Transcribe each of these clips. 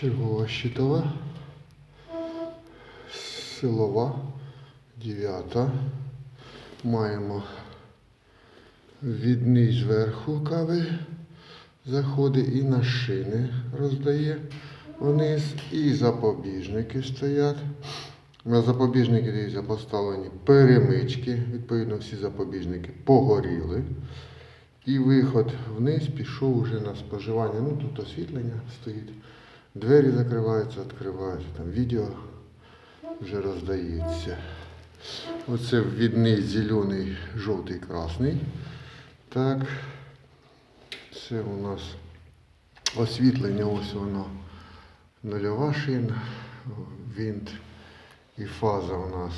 Чергова щитова. Силова. Дев'ята. Маємо відний зверху кави заходить і на шини роздає вниз. І запобіжники стоять. На запобіжники дивіться, поставлені перемички. Відповідно, всі запобіжники погоріли. І виход вниз пішов уже на споживання. Ну тут освітлення стоїть. Двері закриваються, відкриваються, там відео вже роздається. Оце ввідний зелений, жовтий, красний. Так. Це у нас освітлення, ось воно нульова шина, винт і фаза у нас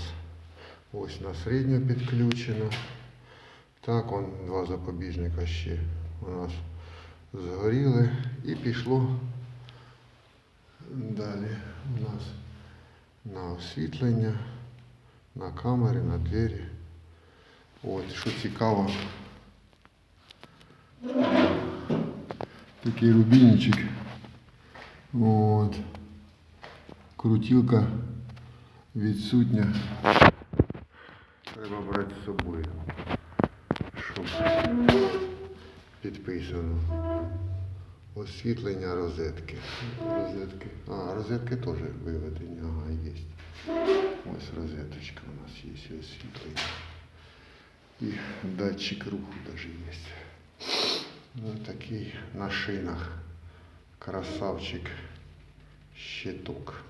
ось на середню підключена. Так, он два запобіжника ще у нас згоріли і пішло далі у нас на освітлення, на камери, на двері. От, що цікаво, такий рубільничок. От. Крутілка відсутня. Треба брати з собою, щоб підписано. Освітлення розетки. Розетки. А, розетки теж виведені, ага, є. Ось розеточка у нас є освітлення. І датчик руху даже є. Ну, такий на шинах. Красавчик щиток.